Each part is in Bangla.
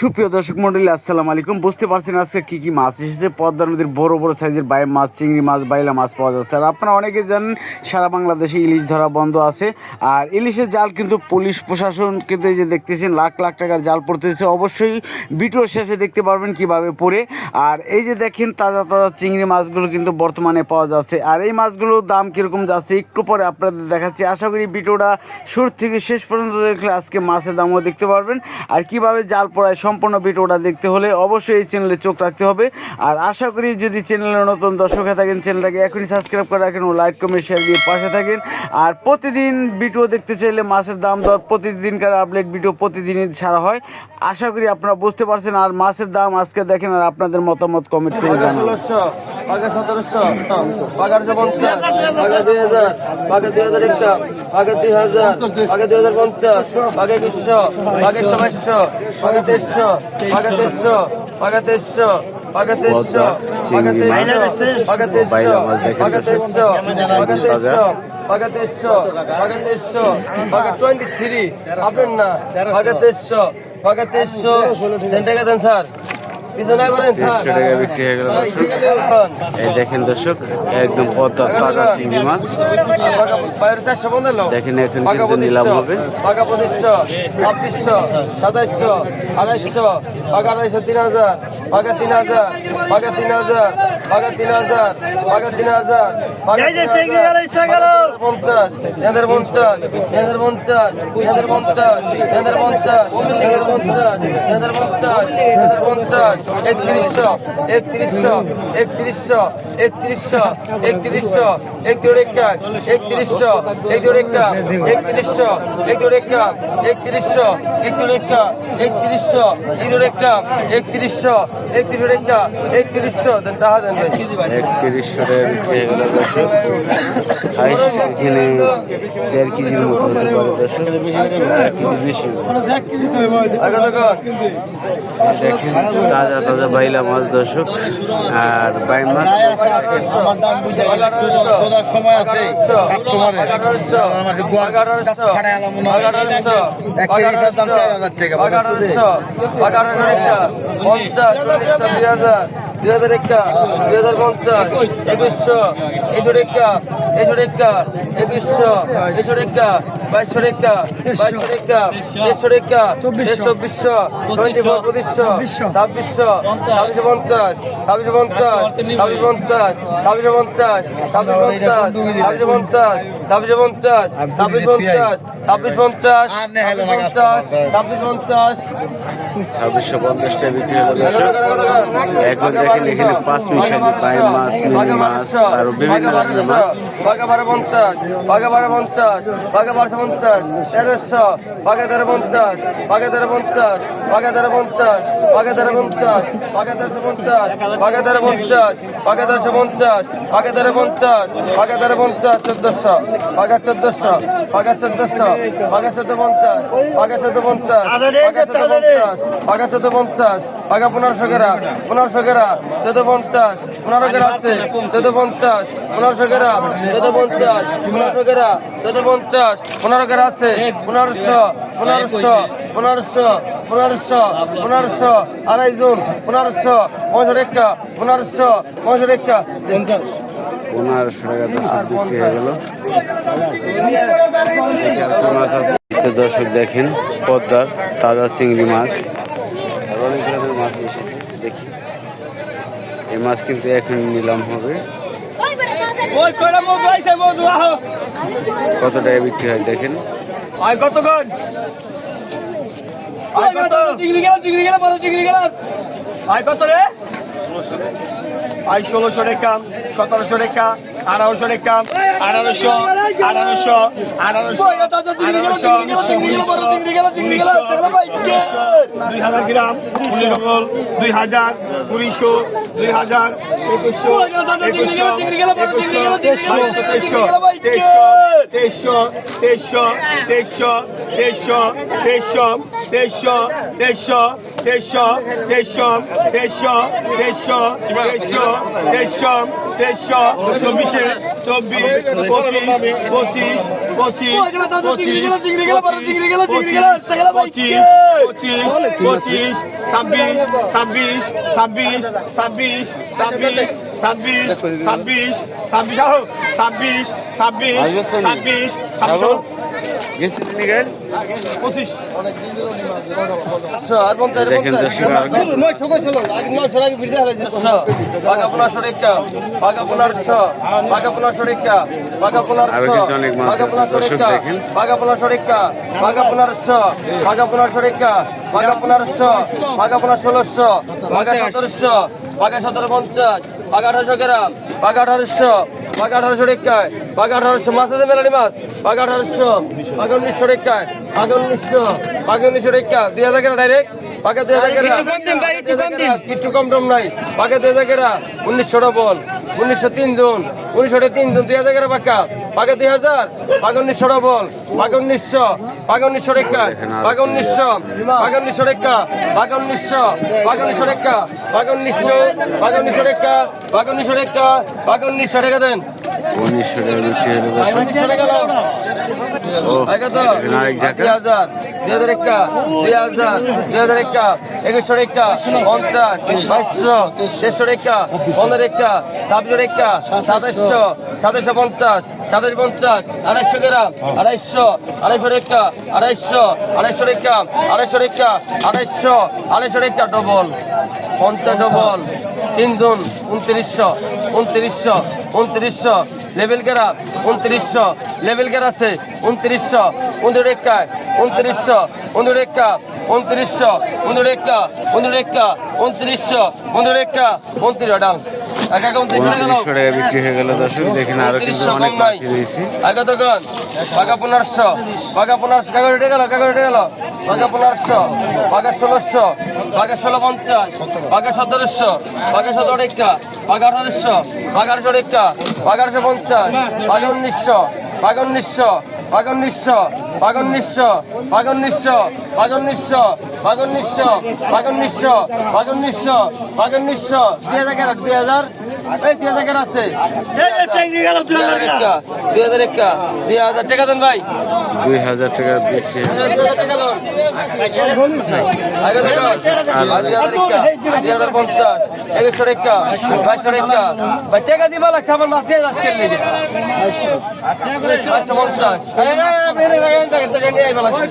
সুপ্রিয় দর্শক মন্ডলী, আসসালাম আলাইকুম। বুঝতে পারছেন আজকে কী কী মাছ এসেছে? পদ্মা নদীর বড় বড় সাইজের বাই মাছ, চিংড়ি মাছ, বাইলা মাছ পাওয়া যাচ্ছে। আর আপনারা অনেকে জানেন, সারা বাংলাদেশে ইলিশ ধরা বন্ধ আছে। আর ইলিশের জাল কিন্তু পুলিশ প্রশাসন কিন্তু এই যে দেখতেছেন, লাখ লাখ টাকার জাল পড়তেছে অবশ্যই ভিডিও শেষে দেখতে পারবেন কীভাবে পড়ে। আর এই যে দেখেন, তাজা তাজা চিংড়ি মাছগুলো কিন্তু বর্তমানে পাওয়া যাচ্ছে। আর এই মাছগুলোর দাম কীরকম যাচ্ছে, একটু পরে আপনাদের দেখাচ্ছি। আশা করি ভিডিওটা শুরু থেকে শেষ পর্যন্ত দেখলে আজকে মাছের দামও দেখতে পারবেন। আর কীভাবে জাল পড়ায় সম্পূর্ণ ভিডিওটা দেখতে হলে অবশ্যই এই চ্যানেলে চোখ রাখতে হবে। আর আশা করি যদি চ্যানেলে নতুন দর্শক হয়ে থাকেন, চ্যানেলটাকে এখনই সাবস্ক্রাইব করে রাখেন ও লাইক, কমেন্ট শেয়ার দিয়ে পাশে থাকেন। আর প্রতিদিন ভিডিও দেখতে চাইলে মাছের দাম দর প্রতিদিনকার আপডেট ভিডিও প্রতিদিনই ছাড়া হয়। আশা করি আপনারা বুঝতে পারছেন আর মাছের দাম আজকে দেখেন আর আপনাদের মতামত কমেন্ট করে জানান। আপনার না ফকাতেশ্বর দেন টাকা দেন স্যার। দেড়শো টাকা বিক্রি হয়ে গেল দর্শক। এই দেখেন দর্শক একদম পদ্মার তাজা চিংড়ি মাছ। দেখেন এখন কিন্তু নিলাম হবে। পঁচিশশো ছাব্বিশশো সাতাইশশো আড়াইশো বাঘা আড়াইশো তিন হাজার বাঘা তিন হাজার বাঘা তিন হাজার বাঘা তিন হাজার বাঘা তিন হাজার পঞ্চাশ এদের পঞ্চাশ এদের পঞ্চাশ এদের পঞ্চাশ এদের পঞ্চাশ এদের পঞ্চাশ এদের পঞ্চাশ এদের পঞ্চাশ একত্রিশশো এক দুরেকা একত্রিশশো এক দুরেকা একত্রিশশো এক দুরেকা একত্রিশশো এক দুরেকা একত্রিশশো এক দুরেকা একত্রিশশো এক দুরেকা একত্রিশশো দেন তাহা দেন একত্রিশশো এখানে দেড় কেজির মতো হতে পারে দর্শক দেখেন তাজা তাজা বাইলা মাছ দর্শক আর বাই মাছ সময় দুই হাজার একটা দুই হাজার পঞ্চাশ একুশশো একুশশো রেখা একুশশো রেখা একুশশো একুশশো রেখা বাইশশো রেখা বাইশশো রেখা দেড়শো রেখা চব্বিশশো। টোয়েন্টি ফোর পঁচিশশো ছাব্বিশশো ছাব্বিশশো পঞ্চাশ। ছাব্বিশশো পঞ্চাশ ছাব্বিশশো পঞ্চাশ ছাব্বিশশো পঞ্চাশ ছাব্বিশশো পঞ্চাশ ছাব্বিশশো পঞ্চাশ ছাব্বিশ পঞ্চাশ ছাব্বিশ পঞ্চাশ ছাব্বিশ পঞ্চাশ ছাব্বিশ পঞ্চাশ ছাব্বিশশো পঞ্চাশ টাকা বিক্রি হলো এখন দেখেন এখানে পাঁচ মিশালি বাই মাছ মিনি মাছ আর বিভিন্ন রকমের মাছ বাঘা বারো পঞ্চাশ বাঘা বারো পঞ্চাশ বাঘা বারোশো পঞ্চাশ তেরোশো বাঘা তেরো পঞ্চাশ বাঘা তেরো পঞ্চাশ বাঘা তেরো পঞ্চাশ বাঘা তেরো পঞ্চাশ বাঘা তেরোশো পঞ্চাশ বাঘা তেরো পঞ্চাশ বাঘা তেরোশো পঞ্চাশ বাঘা তেরো পঞ্চাশ বাঘা তেরো পঞ্চাশ চোদ্দশো বাঘা চোদ্দশো বাঘা চোদ্দশো বাঘা চোদ্দ পঞ্চাশ বাঘা চোদ্দ পঞ্চাশ বাঘা চোদ্দ পঞ্চাশ বাঘা চোদ্দ পঞ্চাশ বাঘা পনেরোশো গেরা পনেরোশো গেরা চোদ্দ পঞ্চাশ পনেরো গেরা আছে চোদ্দ পঞ্চাশ পনেরোশো গেরা চোদ্দ পঞ্চাশ পনেরোশো গেরা চোদ্দ পঞ্চাশ পনেরো গেরা আছে পনেরোশো পনেরোশো পনেরোশো পনেরোশো পনেরোশো আড়াই জুন পনেরোশো পনেরো রেখা পনেরোশো পনেরো রেখা পঞ্চাশ। পনেরোশো টাকা বিক্রি হয়ে গেল। তো দর্শক দেখেন, পদ্মার তাজা চিংড়ি মাছ। অনেক ধরনের মাছ এসেছে দেখি। এই মাছ কিন্তু এখন নিলাম হবে। কত টাকা বিক্রি হয় দেখেন। ষোলোশো টাকা, সতেরোশো টাকা। আঠারোশো টাকা আঠারোশো আঠারোশো আঠারোশো আঠারোশো দুই হাজার গ্রাম পনেরো দুই হাজার উনিশশো দুই হাজার একুশশো একুশশো একুশশো তেইশশো তেইশশো তেইশশো তেইশশো তেইশশো তেইশশো তেইশশো তেইশশো তেইশশো তেইশশো তেইশশো তেইশশো তেইশশো তেইশশো তেইশশো চব্বিশে চব্বিশ পঁচিশ পঁচিশ পঁচিশ পঁচিশ পঁচিশ পঁচিশ ছাব্বিশ ছাব্বিশ ছাব্বিশ ছাব্বিশ ছাব্বিশ ছাব্বিশ ছাব্বিশ ছাব্বিশ ছাব্বিশ ছাব্বিশ ছাব্বিশ ছাব্বিশ দেখেন আরও কিন্তু অনেক মাছ আছে। দর্শক দেখেন। বাগাপোলা সরিকা বাগাপোলার স বাগাপোলার সরিকা বাগাপোলার স বাগাপোলা ষোলোশো বাগা সতেরোশো বাগা সতেরো পঞ্চাশ বাগা আঠারোশো গ্রাম বাগা আঠারোশো বাঘা আঠারোশো রেখায় বাঘা আঠারোশো মাছ আছে মেলানি মাছ বাঘা আঠারোশো বাঘা উনিশশো রেখায় বাঘা উনিশশো বাঘা উনিশশো রেখা দুই হাজার কেনা ডাইরেক্ট বাঘা দুই হাজার গ্রাম কিচ্ছু কম টম নাই বাঘা দুই হাজার কেনা উনিশশো ডবল উনিশশো তিন জুন উনিশশো তিন জন দুই হাজার কেনা বাঘা বাঘা দুই হাজার বাঘ উনিশশো ডবল বাঘ উনিশশো বাঘ উনিশশো রেখা বাঘ উনিশশো বাঘ উনিশশো রেখা বাঘ উনিশশো বাঘ উনিশশো রেখা বাঘ উনিশশো বাঘ উনিশশো রেখা বাঘ উনিশশো রেখা বাঘ উনিশশো রেখা দেন। উনিশশো টাকা বিক্রি হলো বাঘা দুই হাজার দুই হাজার দুই হাজার পঞ্চাশ পনেরো পঞ্চাশ পঞ্চাশ, আড়াইশো আড়াইশো আড়াইশো আড়াইশো আড়াইশো আড়াইশো আড়াইশো আড়াইশো ডবল পঞ্চাশ ডবল তিনজন উনত্রিশশো উনত্রিশশো উনত্রিশশো লেভেল গেরা, উনত্রিশশো লেভেল গেরা আছে, উনত্রিশশো উনত্রিশ একায় উনত্রিশশো উনত্রিশ একা উনত্রিশশো উনত্রিশ একা উনত্রিশ একা উনত্রিশশো উনত্রিশ একা উনত্রিশ ডাল বিক্রি হয়ে গেল দর্শক দেখেন আরও কিন্তু অনেক মাছ রয়েছে আগে গান বাঘা পনেরোশো বাঘা পনেরোশো কাগজ উঠে গেল কাগজ উঠে গেল। বাঘা পনেরোশো বাঘা ষোলোশো বাঘা ষোলো পঞ্চাশ বাঘা সতেরোশো বাঘা সতেরো রেখা বাঘা আঠারোশো বাঘা আঠারোশো রেখা বাঘা আঠারোশো পঞ্চাশ বাঘা উনিশশো বাঘা উনিশশো বাঘা উনিশশো পাগল নিঃস্ব পাগল নিঃস্ব পাগল নিঃস্ব পাগল নিঃস্ব পাগল নিঃস্ব পাগল নিঃস্ব পাগল নিঃস্ব দুই হাজার হাজার এই হাজার আছে দুই হাজার একটা দুই হাজার টাকা দেন ভাই। দুই হাজার টাকা দেখে দিবা লাগছে আমার মাসে আজকে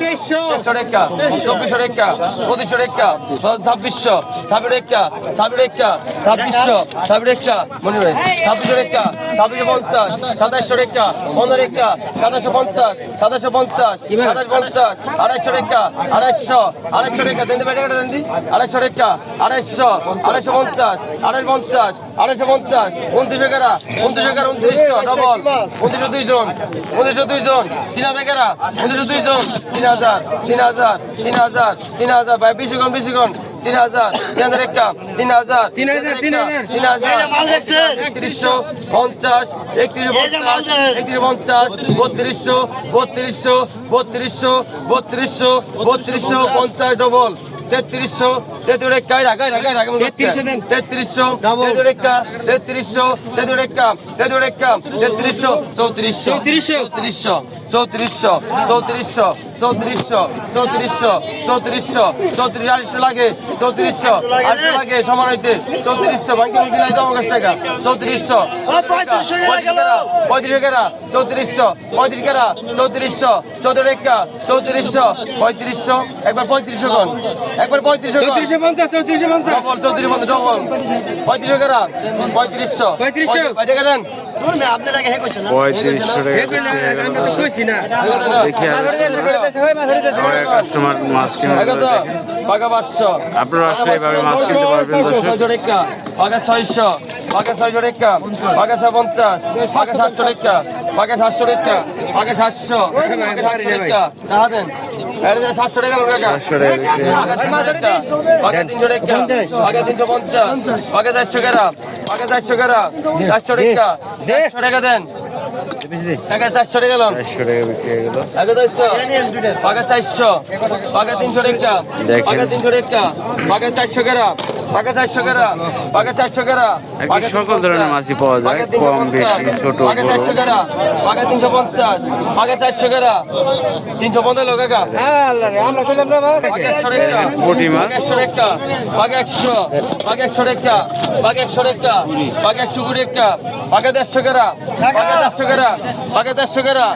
তেইশশো চব্বিশশো টাকা পঁচিশশো টাকা ছাব্বিশশো, ছাব্বিশ টাকা ছাব্বিশ টাকা ছাব্বিশশো, ছাব্বিশ হয় ছাব্বিশশো টাকা ছাব্বিশশো পঞ্চাশ, সাতাশশো টাকা পনেরো টাকা সাতাশশো পঞ্চাশ সাতাশশো পঞ্চাশ সাতাশ পঞ্চাশ, আড়াইশো টাকা আড়াইশো আড়াইশো টাকা দেন দেন আড়াইশো টাকা আড়াইশো আড়াইশো পঞ্চাশ আড়াইশো পঞ্চাশ আড়াইশো পঞ্চাশ উনত্রিশ এগারা উনত্রিশ এগারো, উনত্রিশশো ডবল উনত্রিশশো দুইজন উনত্রিশশো দুইজন তিন হাজার এগারা উনত্রিশশো দুইজন। তিন হাজার তিন হাজার তিন হাজার তিন হাজার। ভাই বেশি কম বেশি কম। তিন হাজার তিন হাজার একটা তিন হাজার তিন হাজার তিন হাজার। তিন হাজার। একত্রিশশো পঞ্চাশ একত্রিশ পঞ্চাশ একত্রিশ পঞ্চাশ বত্রিশশো বত্রিশশো বত্রিশশো বত্রিশশো বত্রিশশো পঞ্চাশ ডবল তেত্রিশশো তেত্রিশ রেখা তেত্রিশশো তেত্রিশ রেখা তেত্রিশশো তেত্রিশ রেখা তেত্রিশ রেখা তেত্রিশশো চৌত্রিশশো চৌত্রিশশো। চৌত্রিশশো চৌত্রিশশো চৌত্রিশশো চৌত্রিশশো চৌত্রিশশো চৌত্রিশ আরেকটু লাগে চৌত্রিশশো আরেকটু লাগে। সমান হইতে চৌত্রিশশো ভাঙ্গি মুখি নাই তোমার কাছ টাকা চৌত্রিশশো পঁয়ত্রিশ এগারা চৌত্রিশশো পঁয়ত্রিশ এগারা চৌত্রিশশো চৌত্রিশ চৌত্রিশশো পঁয়ত্রিশশো একবার পঁয়ত্রিশশো একবার পঁয়ত্রিশশো চৌত্রিশশো পঞ্চাশ চৌত্রিশশো পঞ্চাশ। সফল চৌত্রিশ পঞ্চাশ সফল। পঁয়ত্রিশশো পাকা ছয়শো টাকা পাকা ছয় পঞ্চাশ পাকা সাতশো টাকা পাকা সাতশো টাকা পাকা সাতশো পাকা সাতশো টাকা। টাকা দেন। সাতশো টাকা। পাকা তিনশো টাকা পাকা তিনশো পঞ্চাশ। পাকা চারশো টাকা পাকে চারশো কেরা চারশো টাকা। চারশো টাকা দেন। টাকা চারশো টাকা গেলাম চারশো টাকা বিক্রি হয়ে গেল। চারশো। পাকা চারশো। পাকা তিনশো টাকা। পাকা তিনশো টাকা। পাকা চারশো কেরা? পাকা চারশো কেরা? পাকা চারশো কেরা? আর কি সকল ধরনের মাছই পাওয়া যায় কম বেশি ছোট পাকা চারশো কেরা? পাকা তিনশো পঞ্চাশ। পাকা চারশো কেরা? তিনশো পঞ্চাশ লোক পাকা টাকা। পুঁটি মাছ। পাকা একশো টাকা। পাকা একশো। পাকা একশো টাকা। পাকা একশো টাকা। পাকা একশো কুড়ি টাকা। পাকা দেড়শো কেরা পাকা দেড়শো কেরা পাকা দেড়শো কেরা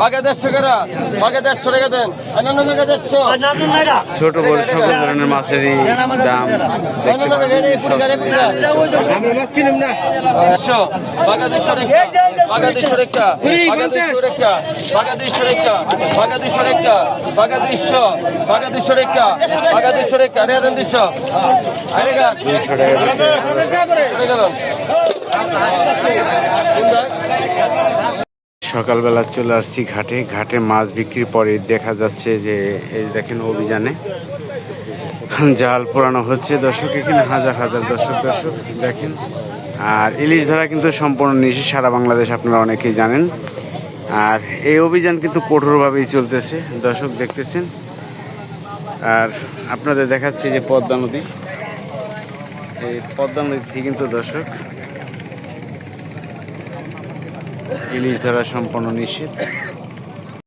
পাকা দেড়শো কেরা পাকা দেড়শো টাকা দেন অন্যান্য জায়গায় দেড়শো ছোট বড় সকল ধরনের মাছেরই দাম টাকা পাকা দুইশো টাকা পাকা দুইশো টাকা পাকা দুইশো টাকা পাকা দুইশো টাকা পাকা দুইশো পাকা দুইশো টাকা পাকা দুইশো টাকা আরে দেন দুইশো আরে গা দুইশো টাকা সকালবেলা চলে আসছি ঘাটে। ঘাটে মাছ বিক্রির পরে দেখা যাচ্ছে যে, এই দেখেন অভিযানে জাল পোড়ানো হচ্ছে। দর্শক, এখানে হাজার হাজার দর্শক দর্শক, দেখেন। আর ইলিশ ধরা কিন্তু সম্পূর্ণ নিষেধ সারা বাংলাদেশ আপনারা অনেকেই জানেন। আর এই অভিযান কিন্তু কঠোরভাবেই চলতেছে। দর্শক, দেখতেছেন? আর আপনাদের দেখাচ্ছে যে পদ্মা নদী। এই পদ্মা নদী কিন্তু দর্শক ইলিশ ধরা সম্পূর্ণ নিষেধ।